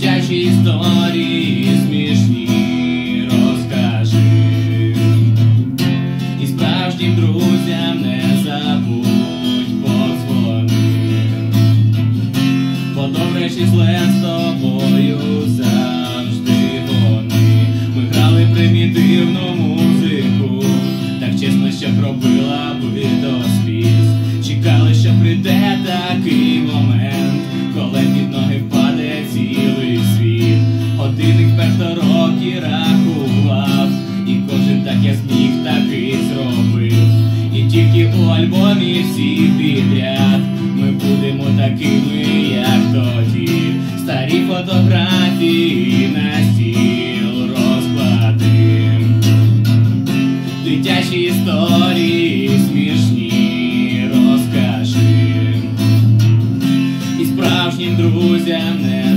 Дитячі історії смішні розкажи. І справжнім друзям не забудь подзвони. Бо добре чи зле з тобою завжди вони. Ми грали примітивну музику, так чесно, що пробила би до сліз. Чекали, що прийде такий момент, любові всі підряд. Ми будемо такими, як тоді. Старі фотографії на стіл розклади. Дитячі історії смішні розкажи. І справжнім друзям не.